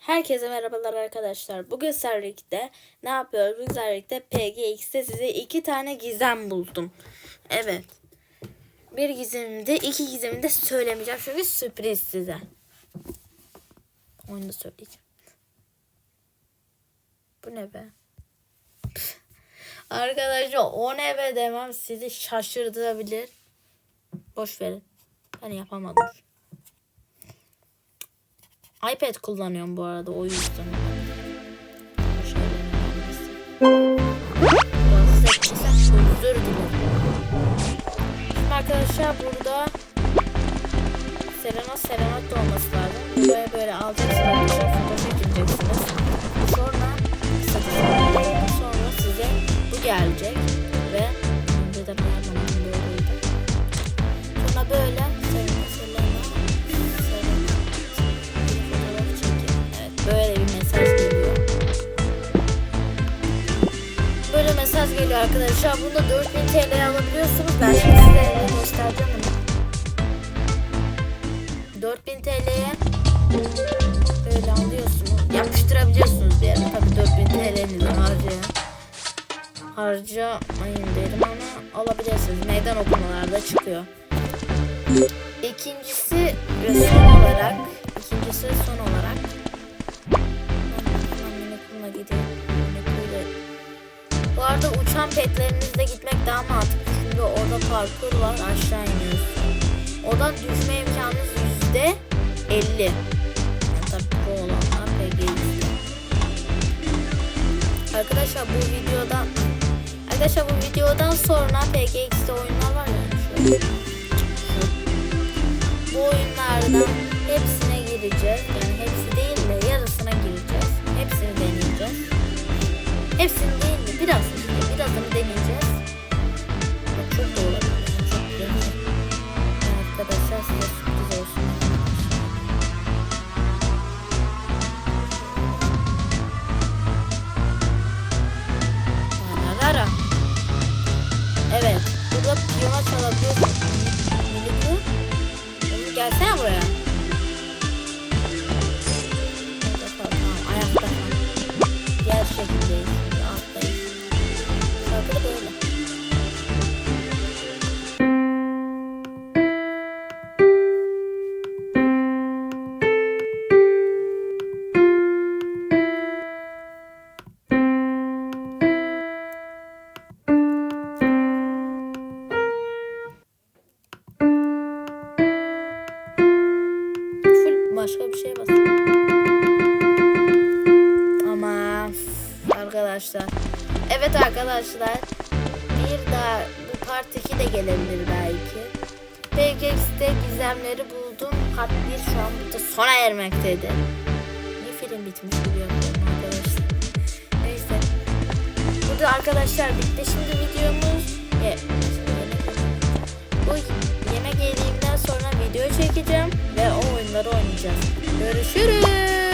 Herkese merhabalar arkadaşlar. Bugün Serlik'te ne yapıyoruz? Bugün Serlik'te PGX'te size iki tane gizem buldum. Evet. Bir gizemimi de iki gizemimi de söylemeyeceğim. Çünkü sürpriz size. Onu söyleyeceğim. Bu ne be? Arkadaşlar o ne be demem sizi şaşırtabilir. Boş verin. Ben yapamadım. iPad kullanıyorum bu arada o yüzden. Rahatsız ettiysem özür dilerim. Arkadaşlar burada Serena Serenat olması lazım. Böyle alacaksınız arkadaşlar fotoğraf çekeceksiniz. Geliyor arkadaşlar. Bunda 4000 TL alabiliyorsunuz. Ben size göstereceğim bunu. 4000 TL'ye böyle alıyorsunuz. Yapıştırabiliyorsunuz bir yere. Tabii 4000 TL'nizi harcayan. Harcamayın derim ama alabilirsiniz. Meydan okumalarda çıkıyor. İkincisi son olarak ikincisi son olarak arada uçan petlerinizle gitmek daha mantıklı çünkü orada parkur var aşağı iniyorsun. Oradan düşme imkanınız yüzde 50. Yani tabii pro olanlar pek yüzde. Arkadaşlar bu videodan Arkadaşlar bu videodan sonra PGX'de oyunlar var ya. Bu oyunlardan hepsine gireceğiz. Yani hepsi değil de yarısına gireceğiz. Hepsini deneyeceğiz. Hepsini değil de biraz from the bir şeye bas. Ama arkadaşlar. Evet arkadaşlar. Bir daha bu part 2 de gelebilir belki. PGX'te gizemleri buldum. Part 1 şu an burada sona ermektedir. Ne film bitmiş gibi yapıyorum arkadaşlar. Neyse. Burada arkadaşlar bitti şimdi videomuz. E, bu yemek yediğimden sonra video çekeceğim ve o oyunları oynayacağım. Görüşürüz.